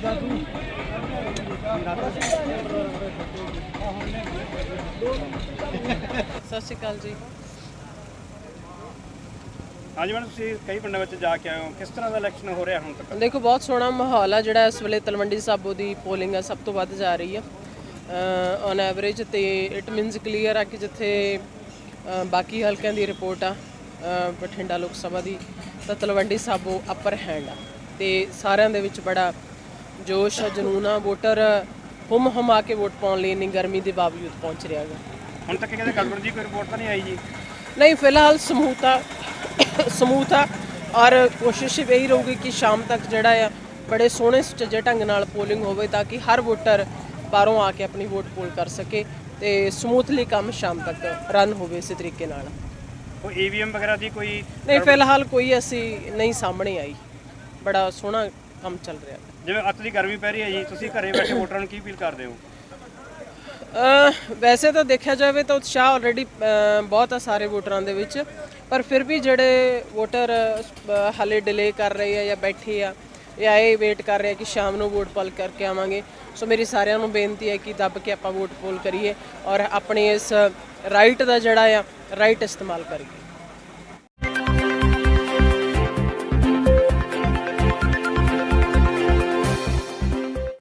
ਸਤਿ ਸ਼੍ਰੀ ਅਕਾਲ ਜੀ। ਹਾਂਜੀ ਮੈਡਮ ਤੁਸੀਂ ਕਈ ਪਿੰਡਾਂ ਵਿੱਚ ਜਾ ਕੇ ਆਏ ਹੋ। ਕਿਸ ਤਰ੍ਹਾਂ ਦਾ ਇਲੈਕਸ਼ਨ ਹੋ ਰਿਹਾ ਹੁਣ ਤੱਕ? ਦੇਖੋ ਬਹੁਤ ਸੋਹਣਾ ਮਾਹੌਲ ਆ ਜਿਹੜਾ ਇਸ ਵੇਲੇ ਤਲਵੰਡੀ ਸਾਬੋ ਦੀ ਪੋਲਿੰਗ ਆ ਸਭ ਤੋਂ ਵੱਧ ਜਾ ਰਹੀ ਆ। ਔਨ ਐਵਰੇਜ ਤੇ ਇਟ ਮੀਨਸ ਕਲੀਅਰ ਆ ਕਿ ਜਿੱਥੇ ਬਾਕੀ ਹਲਕਿਆਂ ਦੀ ਰਿਪੋਰਟ ਆ ਬਠਿੰਡਾ ਲੋਕ ਸਭਾ ਦੀ ਤਾਂ ਤਲਵੰਡੀ ਸਾਬੋ ਅਪਰ ਹੈਂਡ ਆ। ਤੇ ਸਾਰਿਆਂ ਦੇ ਵਿੱਚ ਬੜਾ ਜੋਸ਼ ਆ ਜਨੂਨ ਆ ਵੋਟਰ ਹੁਮ ਹੁਮਾ ਕੇ ਵੋਟ ਪਾਉਣ ਲਈ ਇੰਨੀ ਗਰਮੀ ਦੇ ਬਾਵਜੂਦ ਪਹੁੰਚ ਰਿਹਾ ਗਾ ਹੁਣ ਤੱਕ ਕਹਿੰਦੇ ਗੜਬੜ ਜੀ ਕੋਈ ਰਿਪੋਰਟ ਤਾਂ ਨਹੀਂ ਆਈ ਜੀ? ਨਹੀਂ ਫਿਲਹਾਲ ਸਮੂਹਤਾ ਸਮੂਹਤਾ ਔਰ ਕੋਸ਼ਿਸ਼ ਇਹੀ ਰਹੂਗੀ ਕਿ ਸ਼ਾਮ ਤੱਕ ਜਿਹੜਾ ਆ ਬੜੇ ਸੋਹਣੇ ਸੁਚੱਜੇ ਢੰਗ ਨਾਲ ਪੋਲਿੰਗ ਹੋਵੇ ਤਾਂ ਕਿ ਹਰ ਵੋਟਰ ਬਾਹਰੋਂ ਆ ਕੇ ਆਪਣੀ ਵੋਟ ਪੋਲ ਕਰ ਸਕੇ ਤੇ ਸਮੂਥਲੀ ਕੰਮ ਸ਼ਾਮ ਤੱਕ ਰਨ ਹੋਵੇ ਇਸੇ ਤਰੀਕੇ ਨਾਲ। ਕੋਈ ਈਵੀਐਮ ਵਗੈਰਾ ਦੀ ਕੋਈ ਨਹੀਂ ਫਿਲਹਾਲ ਕੋਈ ਅਸੀਂ ਨਹੀਂ ਸਾਹਮਣੇ ਆਈ। ਬੜਾ ਸੋਹਣਾ ਕੰਮ ਚੱਲ ਰਿਹਾ ਜਿਵੇਂ ਅੱਤ ਦੀ ਗਰਮੀ ਪੈ ਰਹੀ ਹੈ ਜੀ ਤੁਸੀਂ ਘਰੇ ਬੈਠੇ ਵੋਟਰਾਂ ਨੂੰ ਕੀ ਅਪੀਲ ਕਰਦੇ ਹੋ? ਵੈਸੇ ਤਾਂ ਦੇਖਿਆ ਜਾਵੇ ਤਾਂ ਉਤਸ਼ਾਹ ਆਲਰੇਡੀ ਬਹੁਤ ਆ ਸਾਰੇ ਵੋਟਰਾਂ ਦੇ ਵਿੱਚ ਪਰ ਫਿਰ ਵੀ ਜਿਹੜੇ ਵੋਟਰ ਅਹ, ਹਾਲੇ ਡਿਲੇ ਕਰ ਰਹੇ ਆ ਜਾਂ ਬੈਠੇ ਆ ਜਾਂ ਇਹ ਵੇਟ ਕਰ ਰਹੇ ਆ ਕਿ ਸ਼ਾਮ ਨੂੰ ਵੋਟ ਪਾਲ ਕਰਕੇ ਆਵਾਂਗੇ। ਸੋ ਮੇਰੀ ਸਾਰਿਆਂ ਨੂੰ ਬੇਨਤੀ ਹੈ ਕਿ ਦੱਬ ਕੇ ਆਪਾਂ ਵੋਟ ਪੋਲ ਕਰੀਏ ਔਰ ਆਪਣੇ ਇਸ ਰਾਈਟ ਦਾ ਜਿਹੜਾ ਆ ਰਾਈਟ ਇਸਤੇਮਾਲ ਕਰੀਏ।